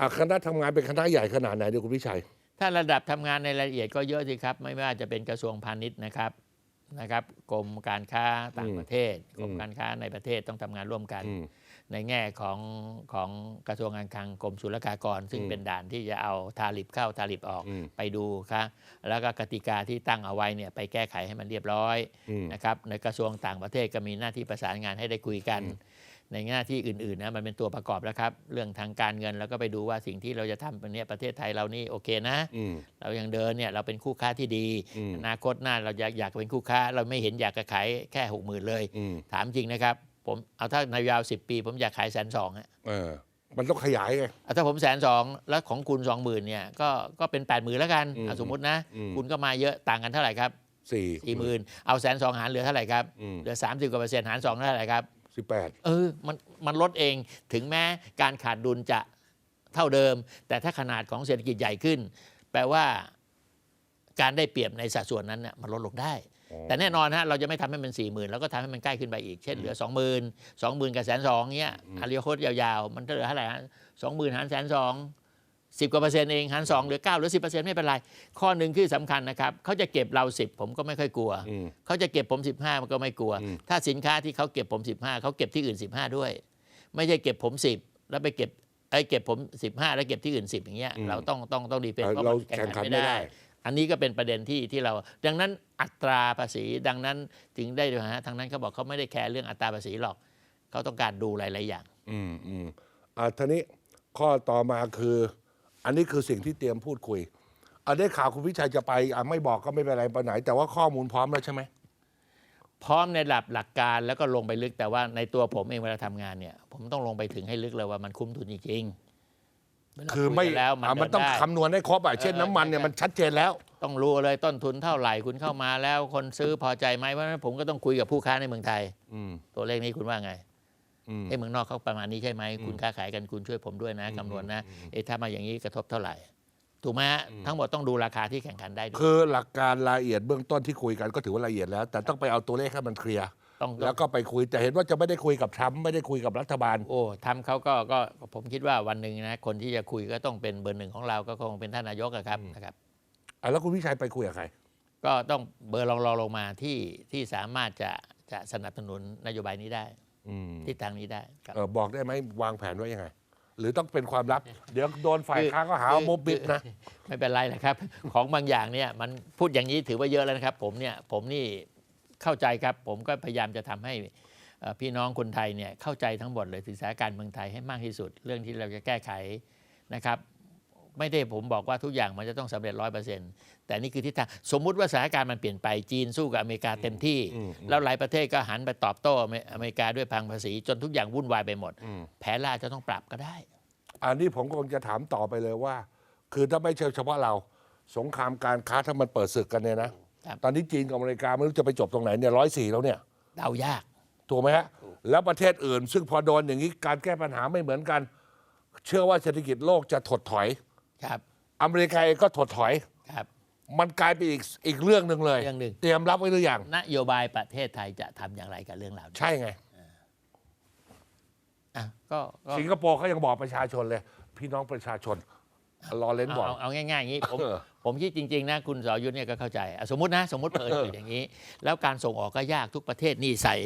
อะคณะทำงานเป็นคณะใหญ่ขนาดไหนเดี๋ยวคุณพิชัย ถ้าระดับทำงานในรายละเอียดก็เยอะสิครับ ไม่ว่าจะเป็นกระทรวงพาณิชย์นะครับนะครับกรมการค้าต่างประเทศกรมการค้าในประเทศต้องทำงานร่วมกัน อืม ในแง่ของของกระทรวงการคลังกรมศุลกากร ซึ่งอืมเป็นด่านที่จะเอาทาริบเข้าทาริบออกอืม ไปดูครับแล้วก็กติกาที่ตั้งเอาไว้เนี่ยไปแก้ไขให้มันเรียบร้อย อืม นะครับในกระทรวงต่างประเทศก็มีหน้าที่ประสานงานให้ได้คุยกัน ในหน้าที่อื่นๆนะมันเป็นตัวประกอบแล้วครับ เรื่องทางการเงินแล้วก็ไปดูว่าสิ่งที่เราจะทำเป็นเนี่ยประเทศไทยเรานี่โอเคนะอืมเรายังเดินเนี่ยเราเป็นคู่ค้าที่ดีอืมอนาคตหน้าเราอยากอยากเป็นคู่ค้า เราไม่เห็นอยากจะขายแค่หกหมื่นเลยอืมถามจริงนะครับ ผมเอาถ้าในยาวสิปี ผมอยากขายแสนสองเออมันต้องขยายไงถ้าผมแสนสองแล้วของคุณสองหมื่นเนี่ยก็ก็เป็นแปดหมื่นแล้วกันอืมเอาสมมตินะอืมคุณก็มาเยอะต่างกันเท่าไหร่ครับสี่สี่หมื่นเอาแสนสองหารเหลือเท่าไหร่ครับอืมเหลือสามสิบกว่าเปอร์เซ็นต์หารสองเท่าไหร่ครับ สิบแปดเออมันมันลดเองถึงแม้การขาดดุลจะเท่าเดิม แต่ถ้าขนาดของเศรษฐกิจใหญ่ขึ้น แปลว่าการได้เปรียบในสัดส่วนนั้นน่ะมันลดลงได้ แต่แน่นอนฮะเราจะไม่ทำให้มัน4ี่หมื่นแล้วก็ทำให้มันใกล้ขึ้นไปอีก เช่นเหลือ 2 0 0 0 0 0 2 0 0 0 0กับแสนสองเนี้ยอาริโคตยาวๆ มันจะเหลือเท่าไหร่ฮะสองหมื่นหารแสนสอง สิบกว่าเปอร์เซ็นต์เองหารสองเหลือเก้าหรือสิบเปอร์เซ็นต์ไม่เป็นไร ข้อหนึ่งที่สำคัญนะครับเขาจะเก็บเราสิบผมก็ไม่ค่อยกลัว อืม เขาจะเก็บผม 15 มันก็ไม่กลัว อืม ถ้าสินค้าที่เขาเก็บผม 15 เขาเก็บที่อื่น 15 ด้วย ไม่ใช่เก็บผม 10 แล้วไปเก็บไอ้เก็บผม 15 แล้วเก็บที่อื่น 10 อย่างเงี้ยเราต้องต้องต้องดีเป็นเออเราแข่งขันไม่ได้ อันนี้ก็เป็นประเด็นที่ที่เรา ดังนั้นอัตราภาษีดังนั้นถึงได้ดูฮะทางนั้นเขาบอกเขาไม่ได้แคร์เรื่องอัตราภาษีหรอกเขาต้องการดูหลายๆอย่าง อืมอืมอ่าทีนี้ข้อต่อมาคือ อันนี้คือสิ่งที่เตรียมพูดคุย อันได้ข่าวคุณพิชัยจะไปอะไม่บอกก็ไม่เป็นไรไปไหน แต่ว่าข้อมูลพร้อมแล้วใช่ไหม พร้อมในระดับหลักการแล้วก็ลงไปลึกแต่ว่าในตัวผมเองเวลาทำงานเนี่ย ผมต้องลงไปถึงให้ลึกเลยว่ามันคุ้มทุนจริงๆเวลาคือไม่ยกันแล้วมันอะมันเดินต้องได้ คำนวณให้ครบอะเช่นเออน้ำมันเนี่ยใช่มันชัดเจนแล้ว ต้องรู้เลยต้นทุนเท่าไหร่คุณเข้ามาแล้วคนซื้อพอใจไหมเพราะฉะนั้นผมก็ต้องคุยกับผู้ค้าในเมืองไทย อืม ตัวเลขนี้คุณว่าไง อืมเอ้เมืองนอกเขาประมาณนี้ใช่ไหมคุณค้าขายกันคุณช่วยผมด้วยนะคำนวณนะเอ้ถ้ามาอย่างนี้กระทบเท่าไหร่ถูกไหมฮะทั้งหมดต้องดูราคาที่แข่งขันได้ด้วยคือหลักการรายละเอียดเบื้องต้นที่คุยกันก็ถือว่าละเอียดแล้ว แต่ต้องไปเอาตัวเลขให้มันเคลียร์ต้องแล้วก็ไปคุยแต่เห็นว่าจะไม่ได้คุยกับทรัมป์ไม่ได้คุยกับรัฐบาล โอ้ทำเขาก็ก็ผมคิดว่าวันหนึ่งนะคนที่จะคุยก็ต้องเป็นเบอร์หนึ่งของเราก็คงเป็นท่านนายกอะครับนะครับอะแล้วคุณพิชัยไปคุยกับใคร ก็ต้องเบอร์รองรองลงมาที่ที่สามารถจะจะสนับสนุนนโยบายนี้ได้อืม ทิศทางนี้ได้ครับ เออบอกได้ไหมวางแผนไว้ยังไง หรือต้องเป็นความลับ เดี๋ยวโดนฝ่ายค้านก็หาว่าโมบิดนะ ไม่เป็นไรนะครับ ของบางอย่างเนี่ยมันพูดอย่างนี้ถือว่าเยอะแล้วนะครับ ผมเนี่ยผมนี่เข้าใจครับ ผมก็พยายามจะทำให้เอ่อพี่น้องคนไทยเนี่ยเข้าใจทั้งหมดเลยถึงสถานการณ์เมืองไทยให้มากที่สุด เรื่องที่เราจะแก้ไขนะครับ ไม่ได้ผมบอกว่าทุกอย่างมันจะต้องสำเร็จร้อยเปอร์เซ็นต์แต่นี่คือทิศทางสมมุติว่าสถานการณ์มันเปลี่ยนไปจีนสู้กับอเมริกาเต็มที่อืมแล้วหลายประเทศก็หันไปตอบโต้อเมอเมริกาด้วยพังภาษี จนทุกอย่างวุ่นวายไปหมดอืมแผนล่าจะต้องปรับก็ได้ อันนี้ผมก็คงจะถามต่อไปเลยว่า คือถ้าไม่ใช่เฉพาะเราสงครามการค้าถ้ามันเปิดศึกกันเนี่ยนะครับตอนนี้จีนกับอเมริกาไม่รู้จะไปจบตรงไหนเนี่ยร้อยสี่แล้วเนี่ยเดายากถูกไหมฮะแล้วประเทศอื่น ซึ่งพอโดนอย่างนี้การแก้ปัญหาไม่เหมือนกัน เชื่อว่าเศรษฐกิจโลกจะถดถอย ครับ อเมริกาเองก็ถดถอย ครับ มันกลายเป็นอีกอีกเรื่องหนึ่งเลย เรื่องหนึ่ง เตรียมรับไว้หรือยังนโยบายประเทศไทยจะทำอย่างไรกับเรื่องเหล่านี้ใช่ไง อะก็ก็สิงคโปร์เขายังบอกประชาชนเลย พี่น้องประชาชนรอเลนเอาบอก เอาเอาง่ายๆอย่างนี้ผมเออ ผมคิดจริง ๆ นะ คุณสอยุทธเนี่ยก็เข้าใจอะสมมตินะสมมติเปิดเอออย่างนี้ แล้วการส่งออกก็ยากทุกประเทศนี่ใส่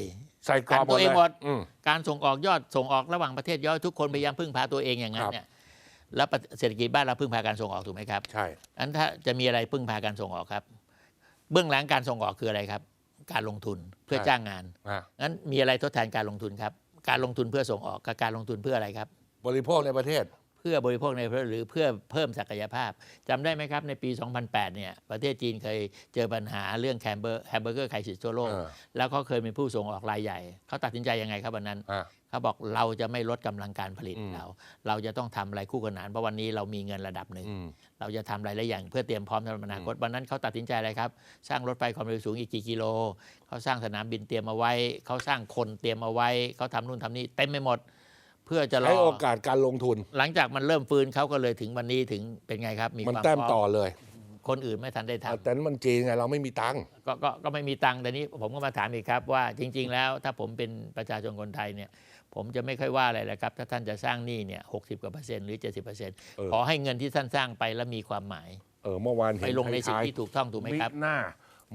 ใส่กรอบหมตัดวเองเลยหมด อืม การส่งออกยอดส่งออกระหว่างประเทศย่อยทุกคนพยายามพึ่งพาตัวเองอย่างนั้คนรับ เนี่ย แล้วประเศรษฐกิจบ้านเราพึ่งพาการส่งออกถูกไหมครับใช่อันถ้าจะมีอะไรพึ่งพาการส่งออกครับ เบื้องหลังการส่งออกคืออะไรครับ การลงทุนเพื่อจ้างงานอะงั้นมีอะไรทดแทนการลงทุนครับ การลงทุนเพื่อส่งออกกับการลงทุนเพื่ออะไรครับ บริโภคในประเทศเพื่อบริโภคในประเทศหรือเพื่อเพิ่มศักยภาพจำได้ไหมครับ ในปี 2008 เนี่ยประเทศจีนเคยเจอปัญหาเรื่องแฮมเบอร์แฮมเบอร์เกอร์ไครซิสทั่วโลกเออแล้วเขาเคยเป็นผู้ส่งออกรายใหญ่ เขาตัดสินใจยังไงครับวันนั้นอะเขาบอกเราจะไม่ลดกำลังการผลิตอืมเรา เราจะต้องทำอะไรคู่ขนานเพราะวันนี้เรามีเงินระดับหนึ่งอืมเราจะทำหลายๆอย่างเพื่อเตรียมพร้อมสำหรับอนาคตวันนั้นเขาตัดสินใจอะไรครับ สร้างรถไฟความเร็วสูงอีกกี่กิโลเขาสร้างสนามบินเตรียมเอาไว้เขาสร้างคนเตรียมเอาไว้เขาทำนู่นทำนี่เต็มไปหมด เพื่อจะรให้อโอกาสการลงทุน หลังจากมันเริ่มฟื้นเขาก็เลยถึงวันนี้ถึงเป็นไงครับ มีมันความแต้มพร้ต่ออมเลย คนอื่นไม่ทันได้ทำแต่นั้นมันจีนไงเราไม่มีตังค์ก็ก็ก็ไม่มีตังค์แต่นี้ผมก็มาถามอีกครับว่าจริง ๆ แล้วถ้าผมเป็นประชาชนคนไทยเนี่ย ผมจะไม่ค่อยว่าอะไรแล้วครับ ถ้าท่านจะสร้างหนี้เนี่ยหกสิบกว่าเปอร์เซ็นต์หรือเจ็ดสิบเปอร์เซ็นต์เออขอให้เงินที่ท่านสร้างไปแล้วมีความหมาย เออเมื่อวานเห็นไปลงในสิ่งท้ายๆที่ถูกต้องถูกไหมครับ หน้า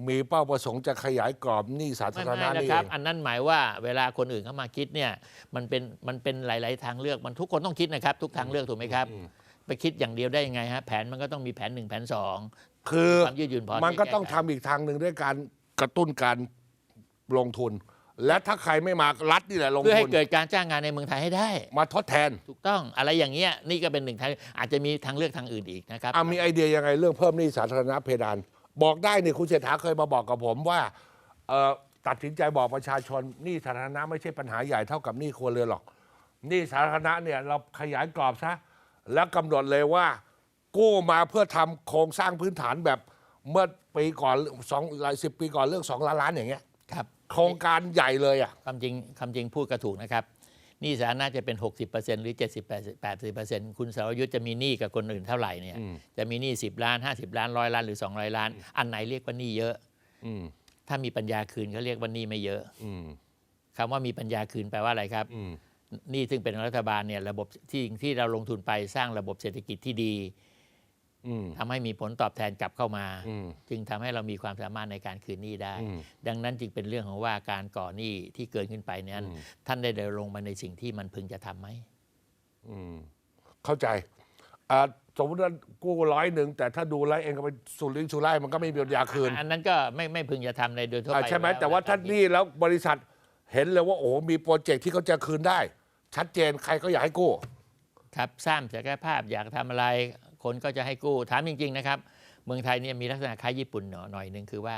มีเป้าประสงค์จะขยายกรอบหนี้สาไม่ธารณะไม่นะนี่คเอรับ ง อันนั้นหมายว่าเวลาคนอื่นเข้ามาคิดเนี่ยมันเป็นมันเป็นหลาย ๆ ทางเลือกมันทุกคนต้องคิดนะครับ ทุกทางเลือกถูกไหมครับ ไปคิดอย่างเดียวได้ยังไงฮะแผนมันก็ต้องมีแผนหนึ่งแผนสองคือความยืดหยุ่นพอมันก็ที่จะต้องทำอีกทางหนึ่งด้วยการกระตุ้นการลงทุน และถ้าใครไม่มารัฐนี่แหละลงเพื่อให้ทุน เกิดการจ้างงานในเมืองไทยให้ได้ มาทดแทนถูกต้องอะไรอย่างเงี้ยนี่ก็เป็นหนึ่งทางอาจจะมีทางเลือกทางอื่นอีกนะครับ อะมีไอเดียยังไงเรื่องเพิ่มหนี้สาธารณะเพดาน บอกได้นี่คุณเศรษฐาเคยมาบอกกับผมว่าเอ่อตัดสินใจบอกประชาชนหนี้สาธารณะไม่ใช่ปัญหาใหญ่เท่ากับหนี้ครัวเรือนหรอกหนี้สาธารณะเนี่ยเราขยายกรอบซะแล้วกำหนดเลยว่า กู้มาเพื่อทำโครงสร้างพื้นฐานแบบเมื่อปีก่อนสองหลายสิบปีก่อนเรื่องสองล้านล้านอย่างเงี้ยครับโครงการใหญ่เลยอะความจริงคำจริงพูดก็ถูกนะครับ หนี้สาธารณะจะเป็น 60%หรือ 70 80คุณสรยุทธ์จะมีหนี้กับคนอื่นเท่าไหร่เนี่ยอืมจะมีหนี้10 ล้าน 50 ล้านร้อยล้านหรือ 200 ล้าน อันไหนเรียกว่าหนี้เยอะอืมถ้ามีปัญญาคืนเขาเรียกว่าหนี้ไม่เยอะอืมคำว่ามีปัญญาคืนแปลว่าอะไรครับอืมหนี้ซึ่งเป็นรัฐบาลเนี่ยระบบที่ที่เราลงทุนไปสร้างระบบเศรษฐกิจที่ดีอืม ทำให้มีผลตอบแทนกลับเข้ามาอืมจึงทำให้เรามีความสามารถในการคืนหนี้ได้อืมดังนั้นจึงเป็นเรื่องของว่าการก่อหนี้ที่เกินขึ้นไปนั้นอืมท่านได้เดินลงมาในสิ่งที่มันพึงจะทำไหมอืมเข้าใจอ่าสมมติว่ากู้ร้อยหนึ่งแต่ถ้าดูแล้วเองก็ไปสุรุ่ยสุร่ายมันก็ไม่มีปัญญาคืน อันนั้นก็ไม่ไม่พึงจะทำในโดยทั่วอ่าไปใช่ไหมอยู่ล้แต่ว่าถ้าะครับนี่แล้วบริษัทเห็นเลยว่าโอ้โหมีโปรเจกต์ที่เขาจะคืนได้ ชัดเจนใครก็อยากให้กู้ ครับสร้างศักยภาพอยากทำอะไร คนก็จะให้กู้ถามจริง ๆ นะครับ เมืองไทยเนี่ยมีลักษณะคล้ายญี่ปุ่นหน่อยหน่อยหนึ่งคือว่า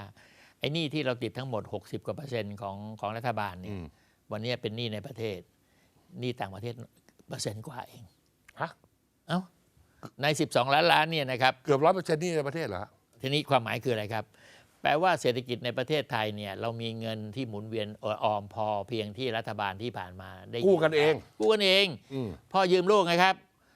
ไอ้หนี้ที่เราติดทั้งหมด 60กว่าเปอร์เซ็นต์ของของรัฐบาลเนี่อืยมวันนี้เป็นหนี้ในประเทศหนี้ต่างประเทศเปอร์เซ็นต์กว่าเองฮะเอ้าใน 12 ล้านล้านเนี่ยนะครับเกือบร้อยเปอร์เซ็นต์นี่ในประเทศเหรอทีนี้ความหมายคืออะไรครับ แปลว่าเศรษฐกิจในประเทศไทยเนี่ยเรามีเงินที่หมุนเวียนเอ่อออมพอเพียงที่รัฐบาลที่ผ่านมาได้กู้กันเอง กู้กันเองอืมพ่อยืมลูกไงครับ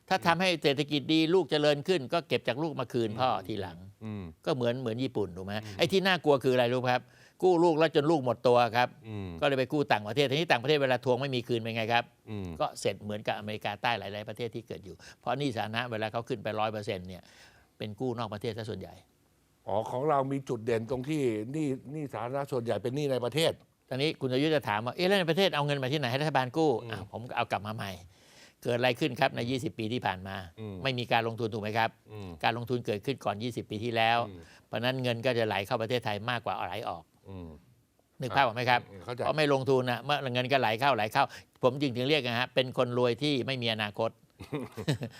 ถ้าทำให้เศรษฐกิจดีลูกเจริญขึ้น ก็เก็บจากลูกมาคืนพ่อทีหลังอืมก็เหมือนเหมือนญี่ปุ่นถูกไหมไอ้ที่น่ากลัวคืออะไรรู้ไหมครับ กู้ลูกแล้วจนลูกหมดตัวครับอืมก็เลยไปกู้ต่างประเทศทีนี้ต่างประเทศเวลาทวงไม่มีคืนเป็นไงครับอืมก็เสร็จเหมือนกับอเมริกาใต้หลาย ๆ ประเทศที่เกิดอยู่ เพราะหนี่สาธารณะเวลาเขาขึ้นไปร้อยเปอร์เซ็นต์เนี่ยเป็นกู้นอกประเทศซะส่วนใหญ่อ๋อของเรามีจุดเด่นตรงที่หนี่นี่สาธารณะส่วนใหญ่เป็นหนี้ในประเทศตอนนี้คุณประยุทธ์จะถามว่าเอ๊ะแล้วในประเทศเอาเงินมาที่ไหนให้รัฐบาลกู้อะผมก็เอากลับมาใหม่ เกิดอะไรขึ้นครับใน 20 ปีที่ผ่านมาอืมไม่มีการลงทุนถูกไหมครับอืมการลงทุนเกิดขึ้นก่อน 20 ปีที่แล้วอืมเพราะฉะนั้นเงินก็จะไหลเข้าประเทศไทยมากกว่าไหลออกอืมนึกภาพออกไหมครับเข้าใจเพราะไม่ลงทุนนะเมื่อเงินก็ไหลเข้าไหลเข้า ผมจึงถึงเรียกนะฮะเป็นคนรวยที่ไม่มีอนาคต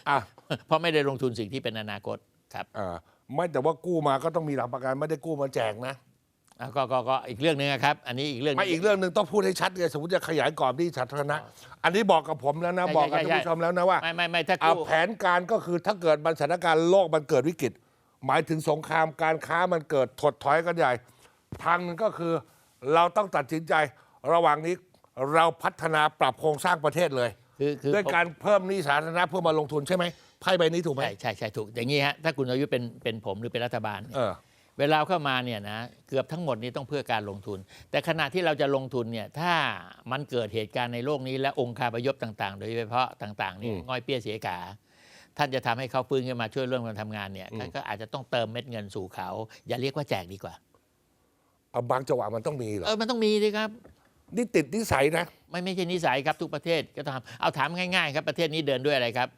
อะเพราะไม่ได้ลงทุนสิ่งที่เป็นอนาคตครับอ่าไม่แต่ว่ากู้มาก็ต้องมีหลักประกันไม่ได้กู้มาแจกนะ อะก็ก็ก็อีกเรื่องหนึงนะครับ อันนี้อีกเรื่องหไม่นึ่ง อีกเรื่องหนึ่งต้องพูดให้ชัดเลยสมมติจะขยายกรอบหนี้สาธารณะอันนี้บอกกับผมแล้วนะ ใช่บอกกับใช่ท่านผู้ชมแล้วนะว่า ไม่ไม่ไม่ถ้าเอากู้แผนการก็คือถ้าเกิดมันสถานการณ์โลกมันเกิดวิกฤต หมายถึงสงครามการค้ามันเกิดถดถอยกันใหญ่ ทางหนึงก็คือเราต้องตัดสินใจระหว่างนี้เราพัฒนาปรับโครงสร้างประเทศเลย คือคือด้วยผม การเพิ่มหนี้สาธารณะเพื่อมาลงทุนใช่ไหมไพ่ใบนี้ถูกไหม ใช่ใช่ใช่ถูกอย่างนี้ฮะถ้าคุณอายุเป็นเป็นผมหรือเป็นรัฐบาลเนี่ยเออ เวลาเอาเข้ามาเนี่ยนะเกือบทั้งหมดนี้ต้องเพื่อการลงทุน แต่ขณะที่เราจะลงทุนเนี่ยถ้ามันเกิดเหตุการณ์ในโลกนี้และองค์คาพยพต่างๆ โดยเฉพาะต่างๆนี่อืมง่อยเปี้ยเสียขาท่านจะทำให้เขาฟื้นขึ้นมาช่วยเรื่องการทำงานเนี่ยอืมก็อาจจะต้องเติมเม็ดเงินสู่เขา อย่าเรียกว่าแจกดีกว่าเอาบางจังหวะมันต้องมีเหรอเออมันต้องมีสิครับนี่ติดนิสัยนะไม่ไม่ใช่นิสัยครับทุกประเทศก็ทำเอาถามง่ายๆ ครับประเทศนี้เดินด้วยอะไรครับ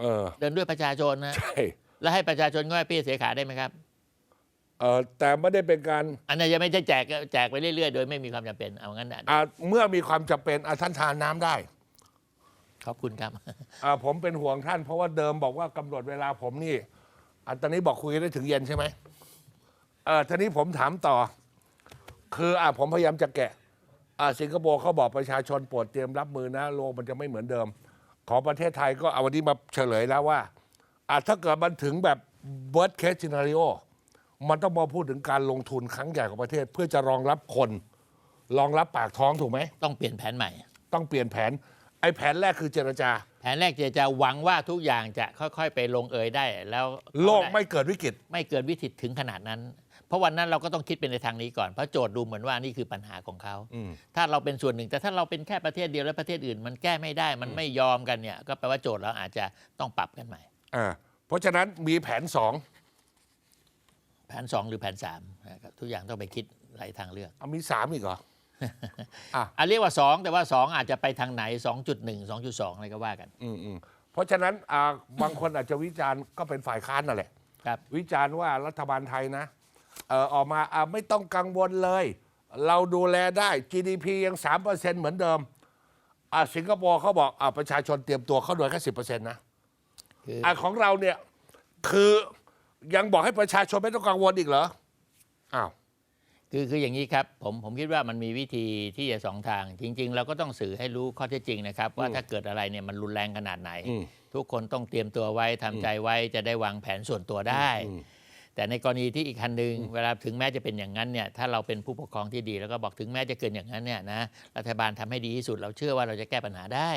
เออ เดินด้วยประชาชนนะใช่แล้วให้ประชาชนง่อยเปี้ยเสียขาได้ไหมครับ เออแต่ไม่ได้เป็นการอันนั้นจะไม่ใช่แจกแจกไปเรื่อยๆ โดยไม่มีความจำเป็นเอางั้นนะอ่าเมื่อมีความจำเป็นอะท่านทานน้ำได้ขอบคุณครับ อ่าผมเป็นห่วงท่านเพราะว่าเดิมบอกว่ากำหนดเวลาผมนี่อันตอนนี้บอกคุยได้ถึงเย็นใช่ไหมเออทีนี้ผมถามต่อ คืออะผมพยายามจะแกะอ่าสิงคโปร์เขาบอกประชาชนโปรดเตรียมรับมือนะโลกมันจะไม่เหมือนเดิม ของประเทศไทยก็เอาวันนี้มาเฉลยแล้วว่าอะถ้าเกิดมันถึงแบบ worst case scenario มันต้องมาพูดถึงการลงทุนครั้งใหญ่ของประเทศ เพื่อจะรองรับคน รองรับปากท้องถูกไหม ต้องเปลี่ยนแผนใหม่ ต้องเปลี่ยนแผน ไอ้แผนแรกคือเจรจา แผนแรกเจจะหวังว่าทุกอย่างจะค่อยๆ ไปลงเอยได้ แล้วโลกไม่เกิดวิกฤต ไม่เกิดวิกฤตถึงขนาดนั้น เพราะวันนั้นเราก็ต้องคิดเป็นในทางนี้ก่อน เพราะโจทย์ดูเหมือนว่านี่คือปัญหาของเขาอืมถ้าเราเป็นส่วนหนึ่ง แต่ถ้าเราเป็นแค่ประเทศเดียวแล้วประเทศอื่น มันแก้ไม่ได้ มันไม่ยอมกันเนี่ย ก็แปลว่าโจทย์เราอาจจะต้องปรับกันใหม่ อ่า เพราะฉะนั้นมีแผนสองแผนสองหรือแผนสามนะครับทุกอย่างต้องไปคิดหลายทางเลือกเอามีสามอีกเหรออะเรียกว่าสองแต่ว่าสองอาจจะไปทางไหน2.1 2.2อะไรก็ว่ากัน อืมอืมเพราะฉะนั้นอ่าบางคนอาจจะวิจารณ์ก็เป็นฝ่ายค้านนั่นแหละ ครับ วิจารณ์ว่ารัฐบาลไทยนะเออออกมาอ่าไม่ต้องกังวลเลย เราดูแลได้ GDP ยังสามเปอร์เซ็นเหมือนเดิมอ่าสิงคโปร์เขาบอกอ่าประชาชนเตรียมตัวเขาโดยแค่สิบเปอร์เซ็นต์นะคืออ่าของเราเนี่ยคือ ยังบอกให้ประชาชนไม่ต้องกังวลอีกเหรออ้าว คือคืออย่างนี้ครับผมผมคิดว่ามันมีวิธีที่จะสองทาง จริง ๆ เราก็ต้องสื่อให้รู้ข้อเท็จจริงนะครับ ว่าถ้าเกิดอะไรเนี่ยมันรุนแรงขนาดไหน อืม ทุกคนต้องเตรียมตัวไว้ทำใจไว้จะได้วางแผนส่วนตัวได้อืมแต่ในกรณีที่อีกคันหนึ่งเวลาถึงแม้จะเป็นอย่างนั้นเนี่ยถ้าเราเป็นผู้ปกครองที่ดีแล้วก็บอกถึงแม้จะเกินอย่างนั้นเนี่ยนะรัฐบาลทำให้ดีที่สุด เราเชื่อว่าเราจะแก้ปัญหาได้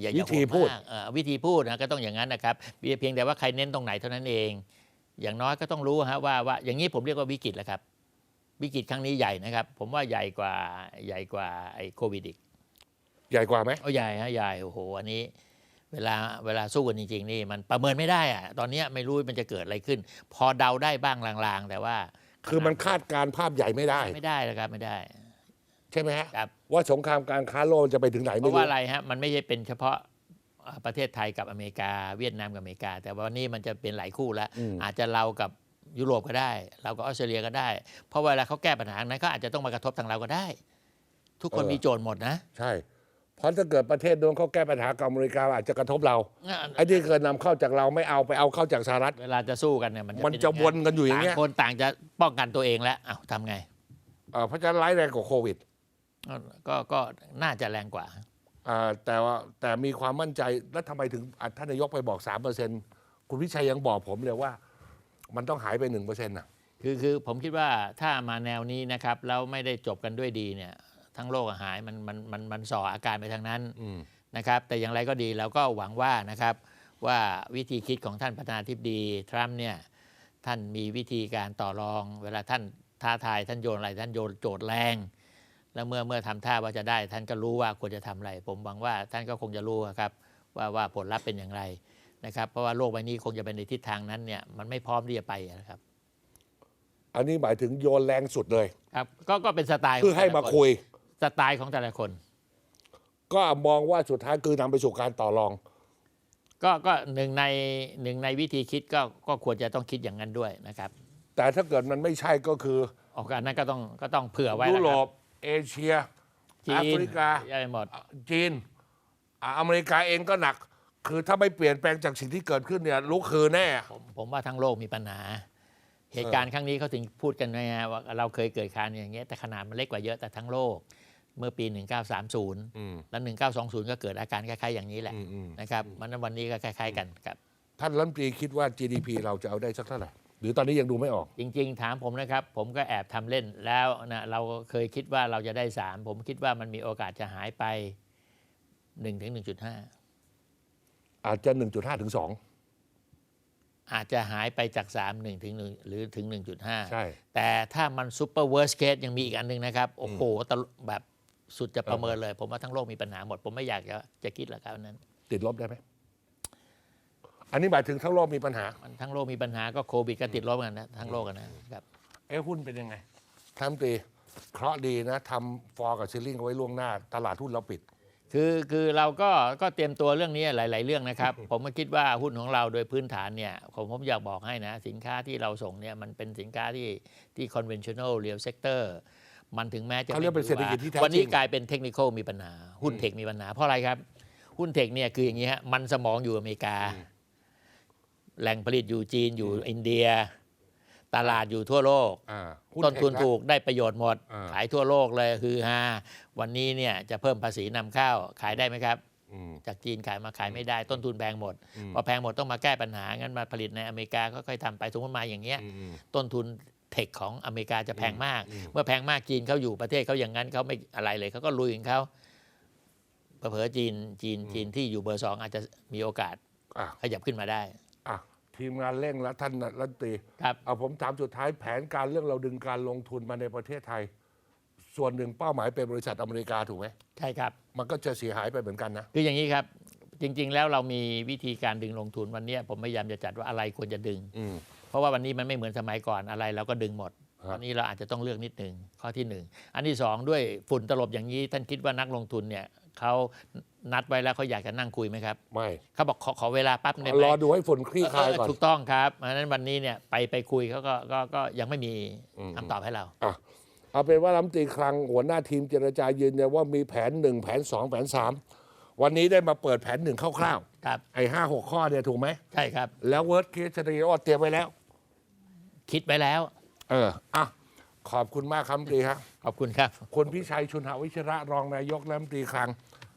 อย่าอย่าวิธีพูดโหมากเอ่อวิธีพูดนะก็ต้องอย่างนั้นนะครับเพียงแต่ว่าใครเน้นตรงไหนเท่านั้นเอง อย่างน้อยก็ต้องรู้ฮะว่าว่าอย่างนี้ผมเรียกว่าวิกฤตแหละครับ วิกฤตครั้งนี้ใหญ่นะครับ ผมว่าใหญ่กว่าใหญ่กว่าไอ้โควิดอีกใหญ่กว่าไหมโอ้ใหญ่ฮะใหญ่โอ้โหอันนี้ เวลาเวลาสู้กันจริง ๆ นี่มันประเมินไม่ได้อะตอนเนี้ยไม่รู้มันจะเกิดอะไรขึ้น พอเดาได้บ้างลางๆ แต่ว่า คือมันคาดการณ์ภาพใหญ่ไม่ได้ ไม่ได้แล้วครับไม่ได้ ใช่ไหมฮะครับว่าสงครามการค้าโลกจะไปถึงไหนเพไม่ราะรู้ว่าอะไรฮะมันไม่ใช่เป็นเฉพาะเอ่อ ประเทศไทยกับอเมริกา เวียดนามกับอเมริกา แต่ว่านี่มันจะเป็นหลายคู่แล้ว อาจจะเรากับยุโรปก็ได้ เรากับออสเตรเลียก็ได้ เพราะเวลาเขาแก้ปัญหานั้นก็อาจจะต้องมากระทบทางเราก็ได้ ทุกคนมีโจทย์หมดนะ ใช่ เพราะถ้าเกิดประเทศโดนเขาแก้ปัญหากับอเมริกาอาจจะกระทบเราไอ้ที่เคยนำเข้าจากเราไม่เอาไปเอาเข้าจากสหรัฐเวลาจะสู้กันเนี่ยมันมันเป็จะย่างวนกันอยู่อย่างต่าเงี้งยคนต่างจะป้องกันตัวเองแล้วอ้าวทำไงเอ่อเพราะฉะนั้นร้ายแรงกว่าโควิดก็ก็ก็น่าจะแรงกว่า อ่าแต่ว่าแต่มีความมั่นใจแล้วทำไมถึงอะท่านนายกไปบอก 3%คุณวิชัยยังบอกผมเลยว่า มันต้องหายไป 1%น่ะ คือคือผมคิดว่าถ้ามาแนวนี้นะครับแล้วไม่ได้จบกันด้วยดีเนี่ยทั้งโลกอะหายมันมันมันมันส่ออาการไปทางนั้นอืม นะครับแต่อย่างไรก็ดีเราก็หวังว่านะครับว่าวิธีคิดของท่านประธานาธิบดีทรัมป์เนี่ยท่านมีวิธีการต่อรอง เวลาท่านท้าทายท่านโยนอะไรท่านโยนโจทย์แรง แล้วเมื่อเมื่อทำท่าว่าจะได้ ท่านก็รู้ว่าควรจะทำอะไร ผมหวังว่าท่านก็คงจะรู้ครับว่าว่าผลลัพธ์เป็นอย่างไรนะครับ เพราะว่าโลกใบนี้คงจะเป็นในทิศทางนั้นเนี่ยมันไม่พร้อมที่จะไปนะครับ อันนี้หมายถึงโยนแรงสุดเลยครับก็ก็เป็นสไตล์ขงเพื่อให้แต่ละมาคนคุย สไตล์ของแต่ละคน ก็มองว่าสุดท้ายคือนำไปสู่การต่อรอง ก็ก็หนึ่งในหนึ่งในวิธีคิดก็ก็ควรจะต้องคิดอย่างนั้นด้วยนะครับ แต่ถ้าเกิดมันไม่ใช่ก็คือโอกาสนั้นก็ต้องก็ต้องเผื่อไว้ยุแล้วโรครับป เอเชียจีแอนฟริกาได้หมด จีนอะอเมริกาเองก็หนัก คือถ้าไม่เปลี่ยนแปลงจากสิ่งที่เกิดขึ้นเนี่ยลุกคือแน่ ผมผมว่าทั้งโลกมีปัญหา เหตุการณ์ครั้งนี้เขาถึงพูดกันไงฮะว่าเราเคยเกิดการอย่างเงี้ยแต่ขนาดมันเล็กกว่าเยอะแต่ทั้งโลก เมื่อปี 1930อืมแล้ว 1920 ก็เกิดอาการคล้ายๆอย่างนี้แหละอืมอืมนะครับมันวันนี้ก็คล้ายๆกันครับ ท่านรัฐมนตรีคิดว่า GDP เราจะเอาได้สักเท่าไหร่ หรือตอนนี้ยังดูไม่ออก จริง ๆ ถามผมนะครับ ผมก็แอบทำเล่นแล้วนะเราเคยคิดว่าเราจะได้ 3 ผมคิดว่ามันมีโอกาสจะหายไป1ถึง1.5 อาจจะ 1.5 ถึงอาจจะหายไปจาก 3 1ถึง1หรือถึง 1.5 ใช่ แต่ถ้ามันซูเปอร์เวิร์สเคสยังมีอีกอันหนึงนะครับ โอ้โหตะลุแบบสุดจะประเมินเลย ผมว่าทั้งโลกมีปัญหาหมด ผมไม่อยากจะจะคิดแล้วครับอันนั้น2ติดลบได้ไหม อันนี้หมายถึงทั้งโลกมีปัญหา มันทั้งโลกมีปัญหาก็โควิดก็ติดลบกันนะทั้งโลกกันนะครับเอ้หุ้นเป็นยังไงท่านรัฐมนตรีเคราะห์ดีนะทำฟอร์กับซิลลิงเอาไว้ล่วงหน้า ตลาดหุ้นเราปิด คือคือเราก็ก็เตรียมตัวเรื่องนี้หลาย ๆ เรื่องนะครับ ผมก็คิดว่าหุ้นของเราโดยพื้นฐานเนี่ยผมผมอยากบอกให้นะ สินค้าที่เราส่งเนี่ยมันเป็นสินค้าที่ที่ conventional real sector มันถึงแม้จะเขาเรียกเป็นเศรษฐกิจที่แท้จริงวันนี้กลายเป็นเทคนิคมีปัญหา หุ้นเทคมีปัญหาเพราะอะไรครับ หุ้นเทคเนี่ยคืออย่างนี้ฮะมันสมองอยู่อเมริกา แหล่งผลิตอยู่จีนอยู่อินเดีย ตลาดอยู่ทั่วโลก อ่าหุ้ต้นทุนเทคถูกได้ประโยชน์หมด อ่า ขายทั่วโลกเลยคือฮาวันนี้เนี่ยจะเพิ่มภาษีนำเข้าขายได้ไหมครับ อืม จากจีนขายมาขายไม่ได้ต้นทุนแพงหมด อืม พอแพงหมดต้องมาแก้ปัญหางั้นมาผลิตในอเมริกาก็ค่อยๆทำไปสมมติมาอย่างเงี้ย อืมอืม ต้นทุนเทคของอเมริกาจะแพงมาก อืม เมื่อแพงมากจีนเขาอยู่ประเทศเขาอย่างนั้นเขาไม่อะไรเลยเขาก็ลุยของเขาเผลอๆจีนจีนจีนที่อยู่เบอร์สองอาจจะมีโอกาสอะขยับขึ้นมาได้อะ ทีมงานเร่งแล้วท่านรัฐมนตรีครับเอาผมถามสุดท้ายแผนการเรื่องเราดึงการลงทุนมาในประเทศไทย ส่วนหนึ่งเป้าหมายเป็นบริษัทอเมริกาถูกไหมใช่ครับ มันก็จะเสียหายไปเหมือนกันนะ คืออย่างนี้ครับ จริง ๆ แล้วเรามีวิธีการดึงลงทุนวันเนี้ยผมพยายามจะจัดว่าอะไรควรจะดึง อืม เพราะว่าวันนี้มันไม่เหมือนสมัยก่อนอะไรเราก็ดึงหมดครับ วันนี้เราอาจจะต้องเลือกนิดหนึ่งข้อที่หนึ่งอันที่สองด้วยฝุ่นตลบอย่างนี้ท่านคิดว่านักลงทุนเนี่ย เขานัดไว้แล้วเขาอยากจะนั่งคุยไหมครับ ไม่เขาบอกขอขอเวลาแปั๊บได้ไหมรอดูให้ฝุ่นคลี่คลายก่อนเถูกต้องครับเพราะฉะนั้นวันนี้เนี่ยไปไปคุยเขาก็ก็ก็ยังไม่มีอืมคำตอบให้เราอะเอาเป็นว่ารัฐมนตรีคลังหัวหน้าทีมเจรจายืนยันว่ามีแผนหนึ่งแผนสองแผนสามวันนี้ได้มาเปิดแผนหนึ่งคร่าวครับๆไอ้ห้าหกข้อเนี่ยถูกไหมใช่ครับ แล้วเวิร์ดเคสเรียเตรียมไว้แล้ว คิดไว้แล้ว เอออะ ขอบคุณมากครับรัฐมนตรีครับขอบคุณครับ คุณพิชัยชุนหวิชระรองนายกรัฐมนตรีคลัง